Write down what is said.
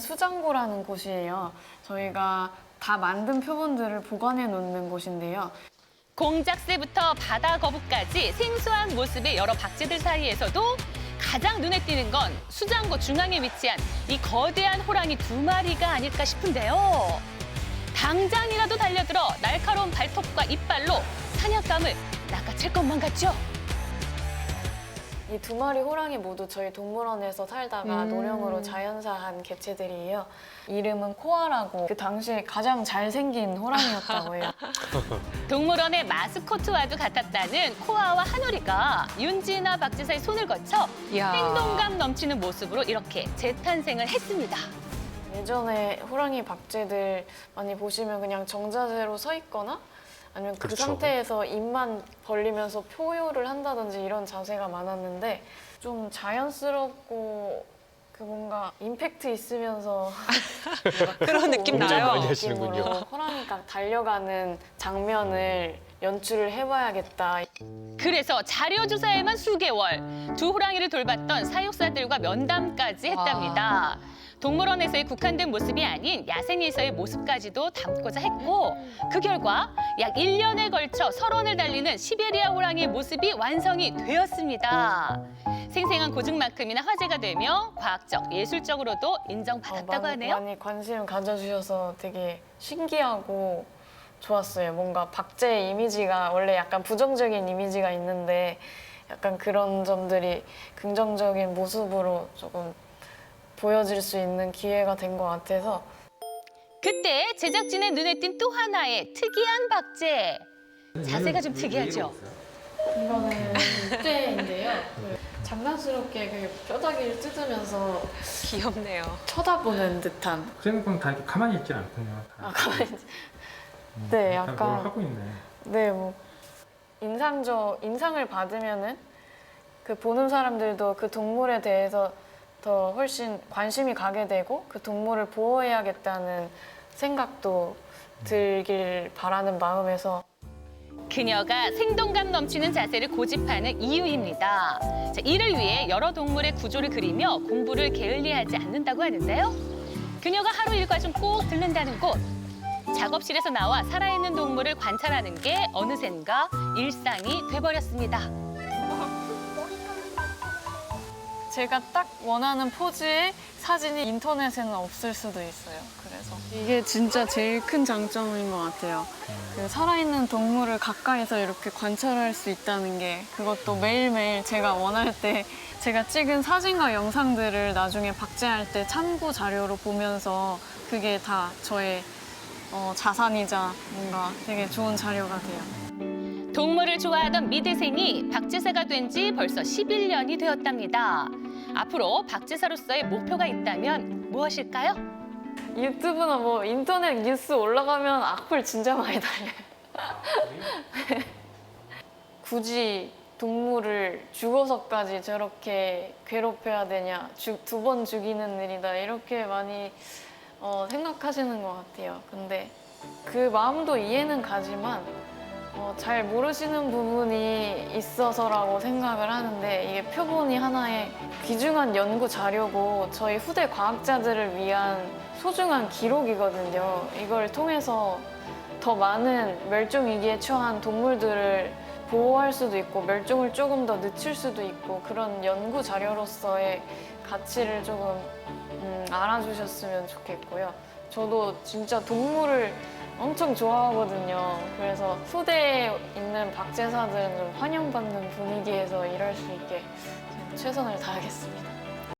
수장고라는 곳이에요. 저희가 다 만든 표본들을 보관해 놓는 곳인데요. 공작새부터 바다 거북까지 생소한 모습의 여러 박쥐들 사이에서도 가장 눈에 띄는 건 수장고 중앙에 위치한 이 거대한 호랑이 두 마리가 아닐까 싶은데요. 당장이라도 달려들어 날카로운 발톱과 이빨로 사냥감을 낚아챌 것만 같죠? 이 두 마리 호랑이 모두 저희 동물원에서 살다가 음. 노령으로 자연사한 개체들이에요. 이름은 코아라고 그 당시에 가장 잘생긴 호랑이였다고 해요. 동물원의 마스코트와도 같았다는 코아와 하누리가 윤지나 박지사의 손을 거쳐 이야. 행동감 넘치는 모습으로 이렇게 재탄생을 했습니다. 예전에 호랑이 박쥐들 많이 보시면 그냥 정자세로 서 있거나 아니면 그 그렇죠. 상태에서 입만 벌리면서 표효를 한다든지 이런 자세가 많았는데 좀 자연스럽고 그 뭔가 임팩트 있으면서 그런 느낌 나요. 많이 하시는군요. 느낌으로 호랑이가 달려가는 장면을 연출을 해봐야겠다. 그래서 자료 조사에만 수개월 두 호랑이를 돌봤던 사육사들과 면담까지 했답니다. 동물원에서의 국한된 모습이 아닌 야생에서의 모습까지도 담고자 했고 그 결과 약 1년에 걸쳐 설원을 달리는 시베리아 호랑이의 모습이 완성이 되었습니다. 생생한 고증만큼이나 화제가 되며 과학적, 예술적으로도 인정받았다고 어, 많이, 하네요. 많이 관심 가져주셔서 되게 신기하고 좋았어요. 뭔가 박제의 이미지가 원래 약간 부정적인 이미지가 있는데 약간 그런 점들이 긍정적인 모습으로 조금 보여질 수 있는 기회가 된 것 같아서 그때 제작진의 눈에 띈 또 하나의 특이한 박제. 자세가 좀 특이하죠? 이거는 늑대인데요. 그 장난스럽게 그 뼈다귀를 뜯으면서 귀엽네요. 쳐다보는 듯한 생각보다 다 이렇게 가만히 있진 않군요. 다. 아 가만히 있- 음, 네, 다 약간- 뭘 하고 있네. 네, 뭐 인상적 인상을 받으면은 그 보는 사람들도 그 동물에 대해서 더 훨씬 관심이 가게 되고 그 동물을 보호해야겠다는 생각도 들길 바라는 마음에서 그녀가 생동감 넘치는 자세를 고집하는 이유입니다. 자, 이를 위해 여러 동물의 구조를 그리며 공부를 게을리하지 않는다고 하는데요. 그녀가 하루 일과 중 꼭 들른다는 곳. 작업실에서 나와 살아있는 동물을 관찰하는 게 어느샌가 일상이 돼버렸습니다. 제가 딱 원하는 포즈의 사진이 인터넷에는 없을 수도 있어요. 그래서 이게 진짜 제일 큰 장점인 것 같아요. 그 살아있는 동물을 가까이서 이렇게 관찰할 수 있다는 게 그것도 매일매일 제가 원할 때 제가 찍은 사진과 영상들을 나중에 박제할 때 참고 자료로 보면서 그게 다 저의 어, 자산이자 뭔가 되게 좋은 자료가 돼요. 동물을 좋아하던 미대생이 박제사가 된 지 벌써 11년이 되었답니다. 앞으로 박제사로서의 목표가 있다면 무엇일까요? 유튜브나 뭐 인터넷 뉴스 올라가면 악플 진짜 많이 달려요. 굳이 동물을 죽어서까지 저렇게 괴롭혀야 되냐, 두 번 죽이는 일이다 이렇게 많이 어, 생각하시는 것 같아요. 근데 그 마음도 이해는 가지만 어, 잘 모르시는 부분이 있어서라고 생각을 하는데 이게 표본이 하나의 귀중한 연구 자료고 저희 후대 과학자들을 위한 소중한 기록이거든요. 이걸 통해서 더 많은 멸종 위기에 처한 동물들을 보호할 수도 있고 멸종을 조금 더 늦출 수도 있고 그런 연구 자료로서의 가치를 조금 음, 알아주셨으면 좋겠고요. 저도 진짜 동물을 엄청 좋아하거든요. 그래서 후대에 있는 박제사들은 좀 환영받는 분위기에서 일할 수 있게 최선을 다하겠습니다.